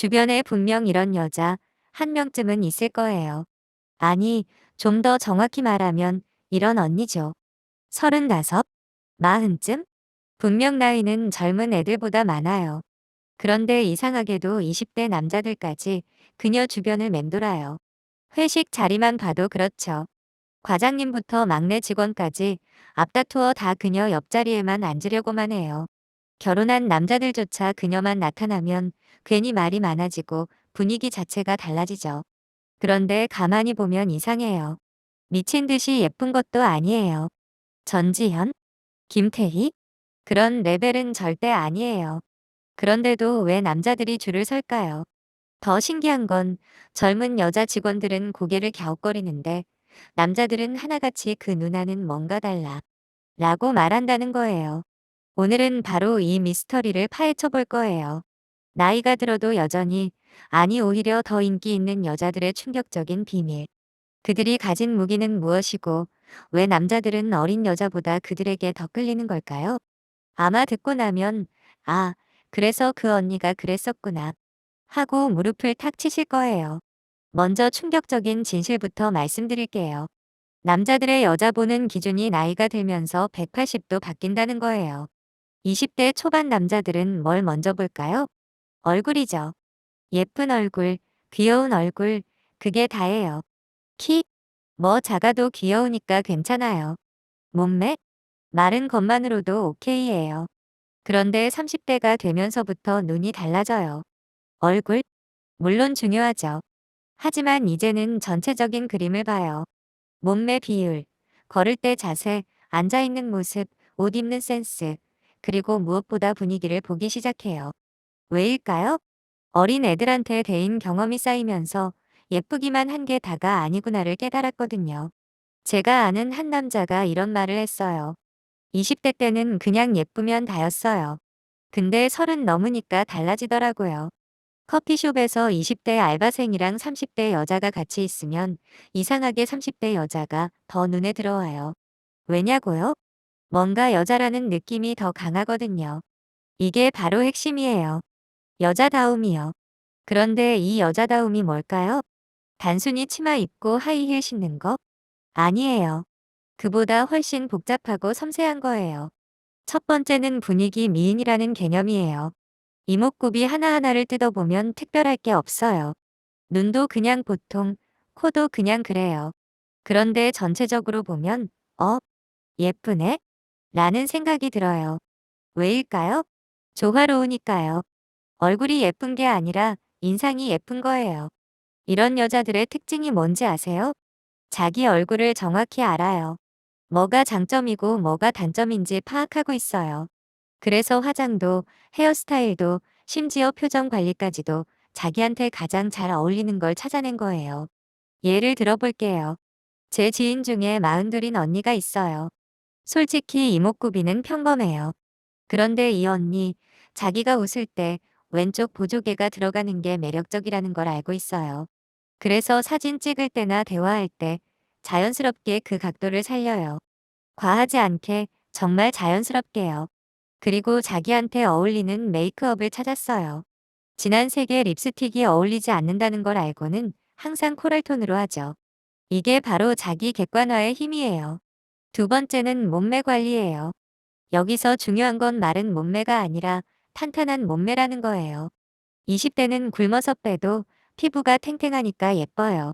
주변에 분명 이런 여자 한 명쯤은 있을 거예요. 아니, 좀 더 정확히 말하면 이런 언니죠. 서른다섯? 마흔쯤? 분명 나이는 젊은 애들보다 많아요. 그런데 이상하게도 20대 남자들까지 그녀 주변을 맴돌아요. 회식 자리만 봐도 그렇죠. 과장님부터 막내 직원까지 앞다투어 다 그녀 옆자리에만 앉으려고만 해요. 결혼한 남자들조차 그녀만 나타나면 괜히 말이 많아지고 분위기 자체가 달라지죠. 그런데 가만히 보면 이상해요. 미친 듯이 예쁜 것도 아니에요. 전지현? 김태희? 그런 레벨은 절대 아니에요. 그런데도 왜 남자들이 줄을 설까요? 더 신기한 건 젊은 여자 직원들은 고개를 갸웃거리는데 남자들은 하나같이 그 누나는 뭔가 달라. 라고 말한다는 거예요. 오늘은 바로 이 미스터리를 파헤쳐 볼 거예요. 나이가 들어도 여전히, 아니 오히려 더 인기 있는 여자들의 충격적인 비밀. 그들이 가진 무기는 무엇이고, 왜 남자들은 어린 여자보다 그들에게 더 끌리는 걸까요? 아마 듣고 나면, 아, 그래서 그 언니가 그랬었구나. 하고 무릎을 탁 치실 거예요. 먼저 충격적인 진실부터 말씀드릴게요. 남자들의 여자 보는 기준이 나이가 들면서 180도 바뀐다는 거예요. 20대 초반 남자들은 뭘 먼저 볼까요? 얼굴이죠. 예쁜 얼굴, 귀여운 얼굴, 그게 다예요. 키? 뭐 작아도 귀여우니까 괜찮아요. 몸매? 마른 것만으로도 오케이예요. 그런데 30대가 되면서부터 눈이 달라져요. 얼굴? 물론 중요하죠. 하지만 이제는 전체적인 그림을 봐요. 몸매 비율, 걸을 때 자세, 앉아있는 모습, 옷 입는 센스, 그리고 무엇보다 분위기를 보기 시작해요. 왜일까요? 어린 애들한테 대인 경험이 쌓이면서 예쁘기만 한 게 다가 아니구나를 깨달았거든요. 제가 아는 한 남자가 이런 말을 했어요. 20대 때는 그냥 예쁘면 다였어요. 근데 서른 넘으니까 달라지더라고요. 커피숍에서 20대 알바생이랑 30대 여자가 같이 있으면 이상하게 30대 여자가 더 눈에 들어와요. 왜냐고요? 뭔가 여자라는 느낌이 더 강하거든요. 이게 바로 핵심이에요. 여자다움이요. 그런데 이 여자다움이 뭘까요? 단순히 치마 입고 하이힐 신는 거? 아니에요. 그보다 훨씬 복잡하고 섬세한 거예요. 첫 번째는 분위기 미인이라는 개념이에요. 이목구비 하나하나를 뜯어보면 특별할 게 없어요. 눈도 그냥 보통, 코도 그냥 그래요. 그런데 전체적으로 보면, 어? 예쁘네? 라는 생각이 들어요. 왜일까요? 조화로우니까요. 얼굴이 예쁜 게 아니라 인상이 예쁜 거예요. 이런 여자들의 특징이 뭔지 아세요? 자기 얼굴을 정확히 알아요. 뭐가 장점이고 뭐가 단점인지 파악하고 있어요. 그래서 화장도, 헤어스타일도, 심지어 표정 관리까지도 자기한테 가장 잘 어울리는 걸 찾아낸 거예요. 예를 들어볼게요. 제 지인 중에 마흔둘인 언니가 있어요. 솔직히 이목구비는 평범해요. 그런데 이 언니, 자기가 웃을 때 왼쪽 보조개가 들어가는 게 매력적이라는 걸 알고 있어요. 그래서 사진 찍을 때나 대화할 때 자연스럽게 그 각도를 살려요. 과하지 않게 정말 자연스럽게요. 그리고 자기한테 어울리는 메이크업을 찾았어요. 진한 색의 립스틱이 어울리지 않는다는 걸 알고는 항상 코랄톤으로 하죠. 이게 바로 자기 객관화의 힘이에요. 두 번째는 몸매 관리예요. 여기서 중요한 건 마른 몸매가 아니라 탄탄한 몸매라는 거예요. 20대는 굶어서 빼도 피부가 탱탱하니까 예뻐요.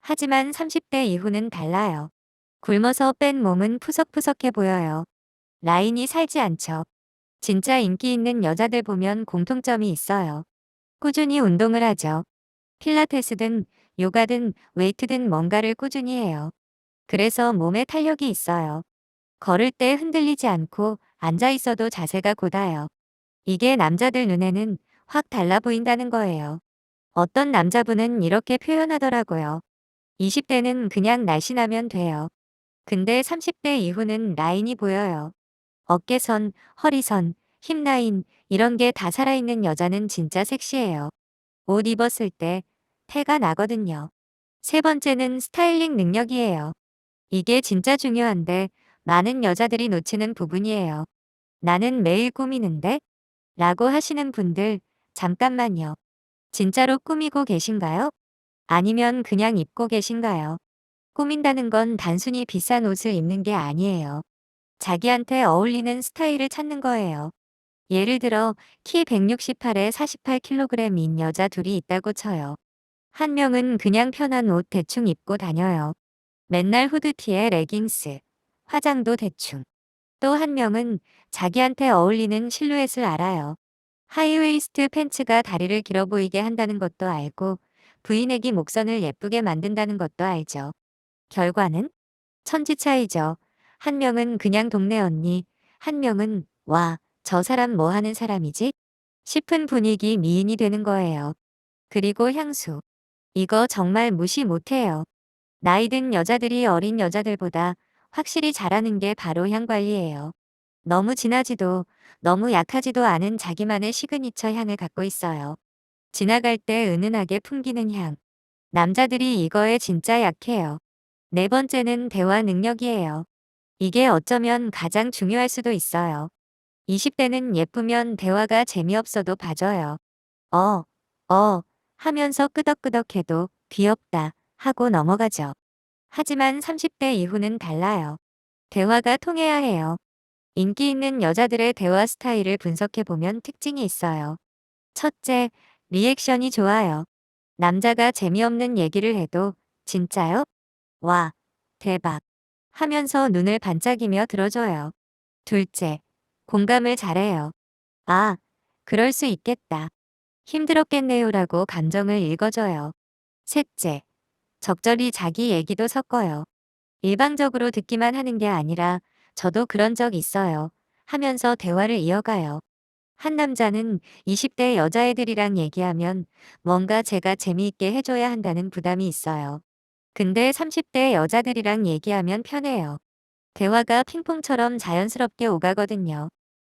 하지만 30대 이후는 달라요. 굶어서 뺀 몸은 푸석푸석해 보여요. 라인이 살지 않죠. 진짜 인기 있는 여자들 보면 공통점이 있어요. 꾸준히 운동을 하죠. 필라테스든 요가든 웨이트든 뭔가를 꾸준히 해요. 그래서 몸에 탄력이 있어요. 걸을 때 흔들리지 않고 앉아 있어도 자세가 곧아요. 이게 남자들 눈에는 확 달라 보인다는 거예요. 어떤 남자분은 이렇게 표현하더라고요. 20대는 그냥 날씬하면 돼요. 근데 30대 이후는 라인이 보여요. 어깨선, 허리선, 힙 라인, 이런 게 다 살아있는 여자는 진짜 섹시해요. 옷 입었을 때 태가 나거든요. 세 번째는 스타일링 능력이에요. 이게 진짜 중요한데 많은 여자들이 놓치는 부분이에요. 나는 매일 꾸미는데? 라고 하시는 분들, 잠깐만요. 진짜로 꾸미고 계신가요? 아니면 그냥 입고 계신가요? 꾸민다는 건 단순히 비싼 옷을 입는 게 아니에요. 자기한테 어울리는 스타일을 찾는 거예요. 예를 들어 키 168에 48kg인 여자 둘이 있다고 쳐요. 한 명은 그냥 편한 옷 대충 입고 다녀요. 맨날 후드티에 레깅스, 화장도 대충. 또 한 명은 자기한테 어울리는 실루엣을 알아요. 하이웨이스트 팬츠가 다리를 길어 보이게 한다는 것도 알고 부인애기 목선을 예쁘게 만든다는 것도 알죠. 결과는 천지 차이죠. 한 명은 그냥 동네 언니, 한 명은 와, 저 사람 뭐 하는 사람이지? 싶은 분위기 미인이 되는 거예요. 그리고 향수. 이거 정말 무시 못해요. 나이 든 여자들이 어린 여자들보다 확실히 잘하는 게 바로 향 관리예요. 너무 진하지도 너무 약하지도 않은 자기만의 시그니처 향을 갖고 있어요. 지나갈 때 은은하게 풍기는 향. 남자들이 이거에 진짜 약해요. 네 번째는 대화 능력이에요. 이게 어쩌면 가장 중요할 수도 있어요. 20대는 예쁘면 대화가 재미없어도 봐줘요. 어, 어, 하면서 끄덕끄덕해도 귀엽다 하고 넘어가죠. 하지만 30대 이후는 달라요. 대화가 통해야 해요. 인기 있는 여자들의 대화 스타일을 분석해보면 특징이 있어요. 첫째, 리액션이 좋아요. 남자가 재미없는 얘기를 해도 진짜요? 와, 대박. 하면서 눈을 반짝이며 들어줘요. 둘째, 공감을 잘해요. 아, 그럴 수 있겠다. 힘들었겠네요 라고 감정을 읽어줘요. 셋째, 적절히 자기 얘기도 섞어요. 일방적으로 듣기만 하는 게 아니라 저도 그런 적 있어요. 하면서 대화를 이어가요. 한 남자는 20대 여자애들이랑 얘기하면 뭔가 제가 재미있게 해줘야 한다는 부담이 있어요. 근데 30대 여자들이랑 얘기하면 편해요. 대화가 핑퐁처럼 자연스럽게 오가거든요.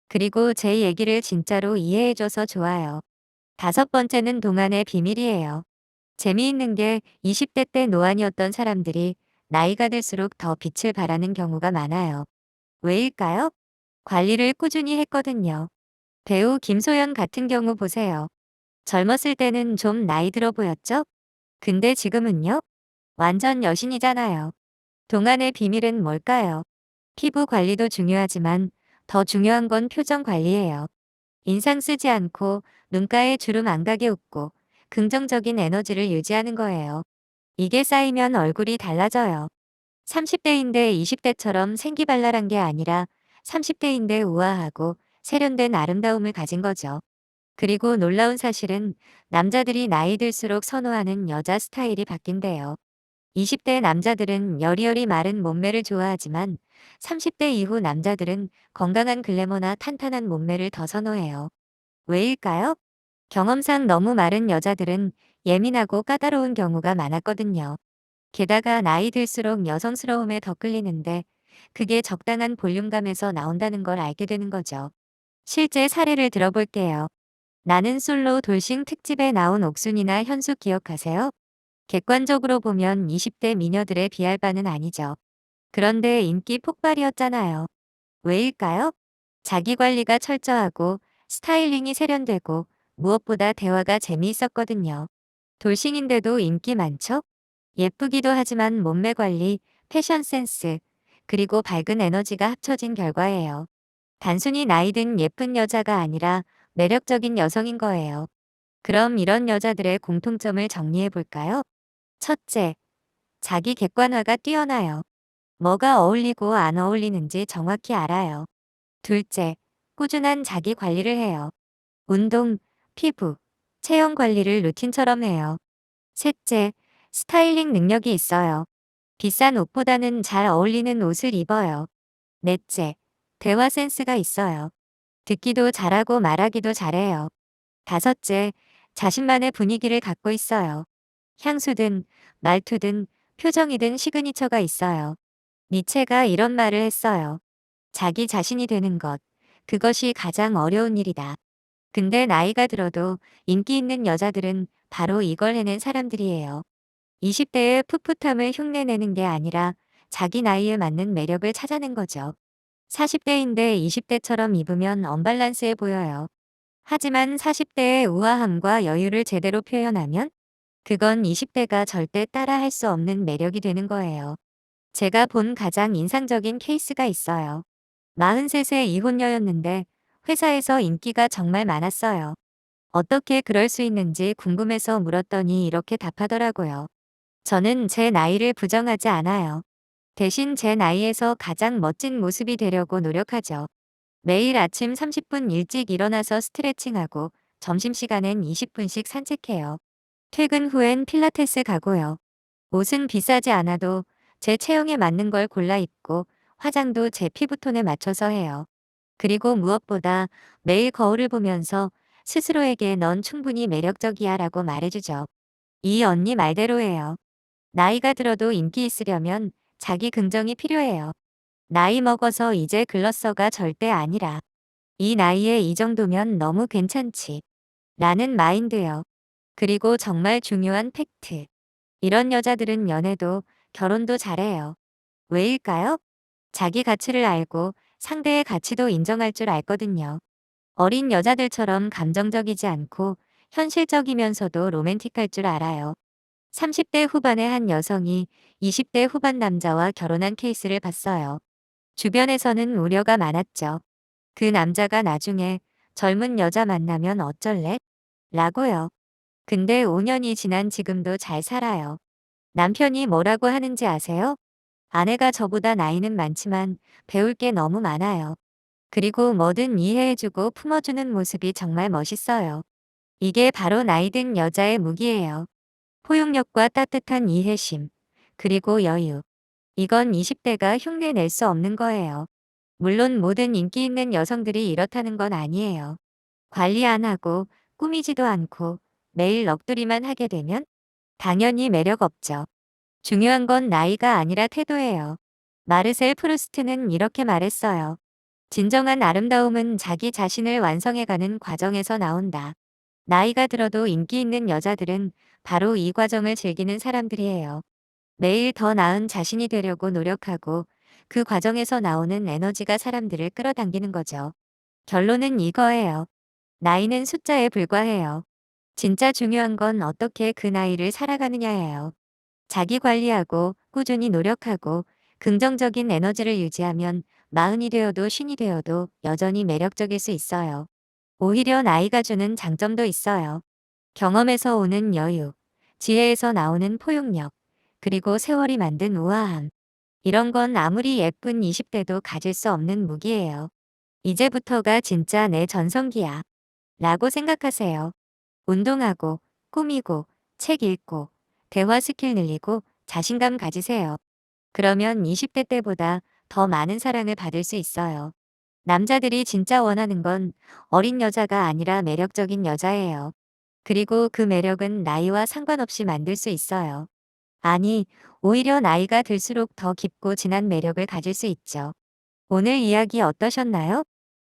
그리고 제 얘기를 진짜로 이해해줘서 좋아요. 다섯 번째는 동안의 비밀이에요. 재미있는 게 20대 때 노안이었던 사람들이 나이가 들수록 더 빛을 발하는 경우가 많아요. 왜일까요? 관리를 꾸준히 했거든요. 배우 김소연 같은 경우 보세요. 젊었을 때는 좀 나이 들어 보였죠? 근데 지금은요? 완전 여신이잖아요. 동안의 비밀은 뭘까요? 피부 관리도 중요하지만 더 중요한 건 표정 관리예요. 인상 쓰지 않고 눈가에 주름 안 가게 웃고 긍정적인 에너지를 유지하는 거예요. 이게 쌓이면 얼굴이 달라져요. 30대인데 20대처럼 생기발랄한 게 아니라 30대인데 우아하고 세련된 아름다움을 가진 거죠. 그리고 놀라운 사실은 남자들이 나이 들수록 선호하는 여자 스타일이 바뀐대요. 20대 남자들은 여리여리 마른 몸매를 좋아하지만 30대 이후 남자들은 건강한 글래머나 탄탄한 몸매를 더 선호해요. 왜일까요? 경험상 너무 마른 여자들은 예민하고 까다로운 경우가 많았거든요. 게다가 나이 들수록 여성스러움에 더 끌리는데 그게 적당한 볼륨감에서 나온다는 걸 알게 되는 거죠. 실제 사례를 들어볼게요. 나는 솔로 돌싱 특집에 나온 옥순이나 현숙 기억하세요? 객관적으로 보면 20대 미녀들에 비할 바는 아니죠. 그런데 인기 폭발이었잖아요. 왜일까요? 자기 관리가 철저하고 스타일링이 세련되고 무엇보다 대화가 재미있었거든요. 돌싱인데도 인기 많죠? 예쁘기도 하지만 몸매 관리, 패션 센스, 그리고 밝은 에너지가 합쳐진 결과예요. 단순히 나이 든 예쁜 여자가 아니라 매력적인 여성인 거예요. 그럼 이런 여자들의 공통점을 정리해 볼까요? 첫째, 자기 객관화가 뛰어나요. 뭐가 어울리고 안 어울리는지 정확히 알아요. 둘째, 꾸준한 자기 관리를 해요. 운동, 피부, 체형 관리를 루틴처럼 해요. 셋째, 스타일링 능력이 있어요. 비싼 옷보다는 잘 어울리는 옷을 입어요. 넷째, 대화 센스가 있어요. 듣기도 잘하고 말하기도 잘해요. 다섯째, 자신만의 분위기를 갖고 있어요. 향수든 말투든 표정이든 시그니처가 있어요. 니체가 이런 말을 했어요. 자기 자신이 되는 것, 그것이 가장 어려운 일이다. 근데 나이가 들어도 인기 있는 여자들은 바로 이걸 해낸 사람들이에요. 20대의 풋풋함을 흉내내는 게 아니라 자기 나이에 맞는 매력을 찾아낸 거죠. 40대인데 20대처럼 입으면 언밸런스해 보여요. 하지만 40대의 우아함과 여유를 제대로 표현하면 그건 20대가 절대 따라 할 수 없는 매력이 되는 거예요. 제가 본 가장 인상적인 케이스가 있어요. 43세 이혼녀였는데 회사에서 인기가 정말 많았어요. 어떻게 그럴 수 있는지 궁금해서 물었더니 이렇게 답하더라고요. 저는 제 나이를 부정하지 않아요. 대신 제 나이에서 가장 멋진 모습이 되려고 노력하죠. 매일 아침 30분 일찍 일어나서 스트레칭하고 점심시간엔 20분씩 산책해요. 퇴근 후엔 필라테스 가고요. 옷은 비싸지 않아도 제 체형에 맞는 걸 골라 입고 화장도 제 피부톤에 맞춰서 해요. 그리고 무엇보다 매일 거울을 보면서 스스로에게 넌 충분히 매력적이야 라고 말해주죠. 이 언니 말대로예요. 나이가 들어도 인기 있으려면 자기 긍정이 필요해요. 나이 먹어서 이제 글렀어가 절대 아니라 이 나이에 이 정도면 너무 괜찮지. 라는 마인드요. 그리고 정말 중요한 팩트. 이런 여자들은 연애도 결혼도 잘해요. 왜일까요? 자기 가치를 알고 상대의 가치도 인정할 줄 알거든요. 어린 여자들처럼 감정적이지 않고 현실적이면서도 로맨틱할 줄 알아요. 30대 후반의 한 여성이 20대 후반 남자와 결혼한 케이스를 봤어요. 주변에서는 우려가 많았죠. 그 남자가 나중에 젊은 여자 만나면 어쩔래? 라고요. 근데 5년이 지난 지금도 잘 살아요. 남편이 뭐라고 하는지 아세요? 아내가 저보다 나이는 많지만 배울 게 너무 많아요. 그리고 뭐든 이해해주고 품어주는 모습이 정말 멋있어요. 이게 바로 나이 든 여자의 무기예요. 포용력과 따뜻한 이해심, 그리고 여유. 이건 20대가 흉내 낼 수 없는 거예요. 물론 모든 인기 있는 여성들이 이렇다는 건 아니에요. 관리 안 하고 꾸미지도 않고 매일 넋두리만 하게 되면 당연히 매력 없죠. 중요한 건 나이가 아니라 태도예요. 마르셀 프루스트는 이렇게 말했어요. 진정한 아름다움은 자기 자신을 완성해가는 과정에서 나온다. 나이가 들어도 인기 있는 여자들은 바로 이 과정을 즐기는 사람들이에요. 매일 더 나은 자신이 되려고 노력하고 그 과정에서 나오는 에너지가 사람들을 끌어당기는 거죠. 결론은 이거예요. 나이는 숫자에 불과해요. 진짜 중요한 건 어떻게 그 나이를 살아가느냐예요. 자기 관리하고 꾸준히 노력하고 긍정적인 에너지를 유지하면 마흔이 되어도 쉰이 되어도 여전히 매력적일 수 있어요. 오히려 나이가 주는 장점도 있어요. 경험에서 오는 여유, 지혜에서 나오는 포용력, 그리고 세월이 만든 우아함. 이런 건 아무리 예쁜 20대도 가질 수 없는 무기예요. 이제부터가 진짜 내 전성기야. 라고 생각하세요. 운동하고, 꾸미고, 책 읽고, 대화 스킬 늘리고, 자신감 가지세요. 그러면 20대 때보다 더 많은 사랑을 받을 수 있어요. 남자들이 진짜 원하는 건 어린 여자가 아니라 매력적인 여자예요. 그리고 그 매력은 나이와 상관없이 만들 수 있어요. 아니, 오히려 나이가 들수록 더 깊고 진한 매력을 가질 수 있죠. 오늘 이야기 어떠셨나요?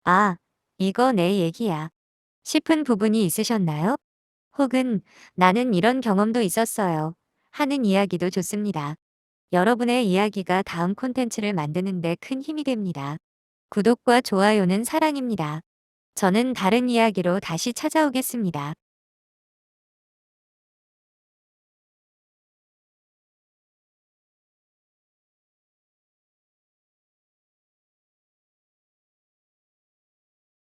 아, 이거 내 얘기야. 싶은 부분이 있으셨나요? 혹은 나는 이런 경험도 있었어요. 하는 이야기도 좋습니다. 여러분의 이야기가 다음 콘텐츠를 만드는데 큰 힘이 됩니다. 구독과 좋아요는 사랑입니다. 저는 다른 이야기로 다시 찾아오겠습니다.